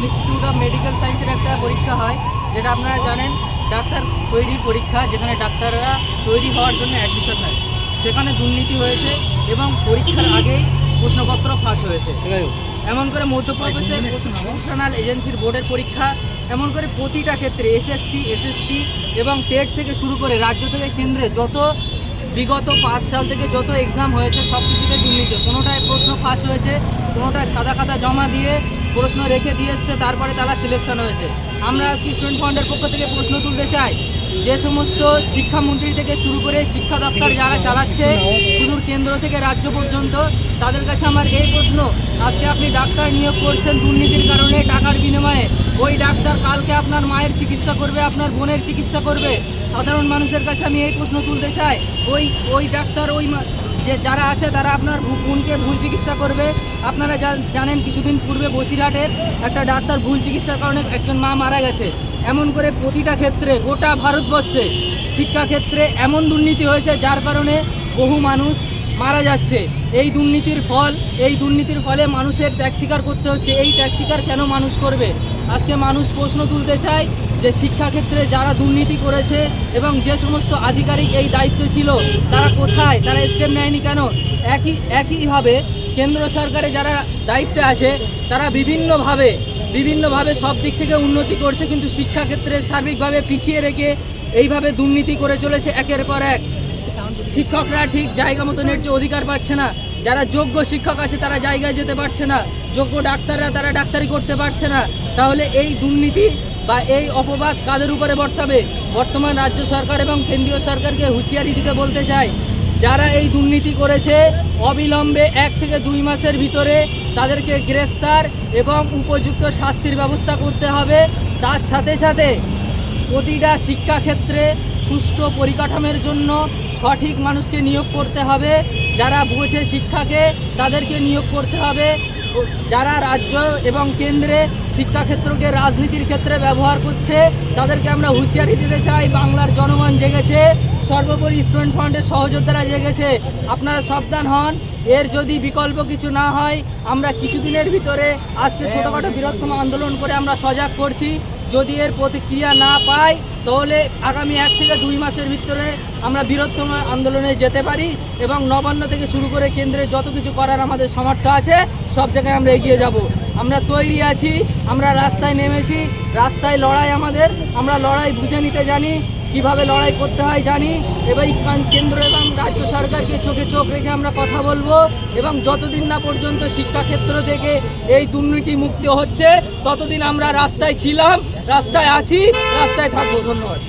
Institute of medical সায়েন্সের একটা পরীক্ষা হয় যেটা আপনারা জানেন ডাক্তার তৈরির পরীক্ষা যেখানে ডাক্তাররা তৈরি হওয়ার জন্য অ্যাডমিশন নেয়। সেখানে দুর্নীতি হয়েছে এবং পরীক্ষার আগেই প্রশ্নপত্র ফাঁস হয়েছে। এমন করে মধ্যপ্রদেশের প্রফেশনাল এজেন্সির বোর্ডের পরীক্ষা এমন করে প্রতিটা ক্ষেত্রে এসএসসি এসএসটি এবং টেট থেকে শুরু করে রাজ্য থেকে কেন্দ্রে যত বিগত পাঁচ সাল থেকে যত এক্সাম হয়েছে সব কিছুতে দুর্নীতি। কোনোটায় প্রশ্ন ফাঁস হয়েছে কোনোটায় সাদা খাতা জমা দিয়ে প্রশ্ন রেখে দিয়ে এসছে, তারপরে তারা সিলেকশন হয়েছে। আমরা আজকে স্টুডেন্ট ফান্ডের পক্ষ থেকে প্রশ্ন তুলতে চাই, যে সমস্ত শিক্ষামন্ত্রী থেকে শুরু করে শিক্ষা দপ্তর যারা চালাচ্ছে, সুদূর কেন্দ্র থেকে রাজ্য পর্যন্ত, তাদের কাছে আমার এই প্রশ্ন, আজকে আপনি ডাক্তার নিয়োগ করছেন দুর্নীতির কারণে, টাকার বিনিময়ে, ওই ডাক্তার কালকে আপনার মায়ের চিকিৎসা করবে, আপনার বোনের চিকিৎসা করবে। সাধারণ মানুষের কাছে আমি এই প্রশ্ন তুলতে চাই, ওই ওই ডাক্তার, ওই যে যারা আছে তারা আপনার বোনকে ভুল চিকিৎসা করবে। আপনারা জানেন কিছুদিন পূর্বে বসিরহাটের একটা ডাক্তার ভুল চিকিৎসার কারণে একজন মা মারা গেছে। এমন করে প্রতিটা ক্ষেত্রে, গোটা ভারতবর্ষে শিক্ষাক্ষেত্রে এমন দুর্নীতি হয়েছে যার কারণে বহু মানুষ মারা যাচ্ছে। এই দুর্নীতির ফল এই দুর্নীতির ফলে মানুষের ত্যাগ স্বীকার করতে হচ্ছে। এই ত্যাগ স্বীকার কেন মানুষ করবে? আজকে মানুষ প্রশ্ন তুলতে চায় যে শিক্ষাক্ষেত্রে যারা দুর্নীতি করেছে এবং যে সমস্ত আধিকারিক এই দায়িত্ব ছিল, তারা কোথায়, তারা স্টেপ নেয়নি কেন? একই, একইভাবে কেন্দ্র সরকারে যারা দায়িত্বে আছে, তারা বিভিন্নভাবে বিভিন্নভাবে সব দিক থেকে উন্নতি করছে, কিন্তু শিক্ষাক্ষেত্রে সার্বিকভাবে পিছিয়ে রেখে এইভাবে দুর্নীতি করে চলেছে একের পর এক। শিক্ষকরা ঠিক জায়গা মতো ন্যায্য অধিকার পাচ্ছে না। যারা যোগ্য শিক্ষক আছে, তারা জায়গায় যেতে পারছে না। যোগ্য ডাক্তাররা তারা ডাক্তারি করতে পারছে না। তাহলে এই দুর্নীতি বা এই অপবাদ কাদের উপরে বর্তাবে? বর্তমান রাজ্য সরকার এবং কেন্দ্রীয় সরকারকে হুঁশিয়ারি দিতে বলতে চাই, যারা এই দুর্নীতি করেছে, অবিলম্বে এক থেকে দুই মাসের ভিতরে তাদেরকে গ্রেফতার এবং উপযুক্ত শাস্তির ব্যবস্থা করতে হবে। তার সাথে সাথে প্রতিটা শিক্ষাক্ষেত্রে সুষ্ঠু পরিকাঠামোর জন্য সঠিক মানুষকে নিয়োগ করতে হবে। যারা বুঝে শিক্ষাকে তাদেরকে নিয়োগ করতে হবে। যারা রাজ্য এবং কেন্দ্রে শিক্ষাক্ষেত্রকে রাজনীতির ক্ষেত্রে ব্যবহার করছে, তাদেরকে আমরা হুঁশিয়ারি দিতে চাই, বাংলার জনগণ জেগেছে, সর্বোপরি স্টুডেন্ট ফান্ডের সহযোদ্ধারা জেগেছে। আপনারা সাবধান হন, এর যদি বিকল্প কিছু না হয়, আমরা কিছুদিনের ভিতরে আজকে ছোটোখাটো বৃহত্তম আন্দোলন করে আমরা সজাগ করছি। যদি এর প্রতিক্রিয়া না পাই, তাহলে আগামী এক থেকে দুই মাসের ভিতরে আমরা বৃহত্তম আন্দোলনে যেতে পারি এবং নবান্ন থেকে শুরু করে কেন্দ্রে যত কিছু করার আমাদের সমর্থ আছে, সব জায়গায় আমরা এগিয়ে যাব। আমরা তৈরি আছি, আমরা রাস্তায় নেমেছি, রাস্তায় লড়াই আমাদের, আমরা লড়াই বুঝে নিতে জানি কীভাবে লড়াই করতে হয় জানি? এবং কেন্দ্র এবং রাজ্য সরকারকে চোখে চোখ রেখে আমরা কথা বলব এবং যতদিন না পর্যন্ত শিক্ষাক্ষেত্র থেকে এই দুর্নীতি মুক্ত হচ্ছে ততদিন আমরা রাস্তায় ছিলাম রাস্তায় আছি রাস্তায় থাকব। ধন্যবাদ।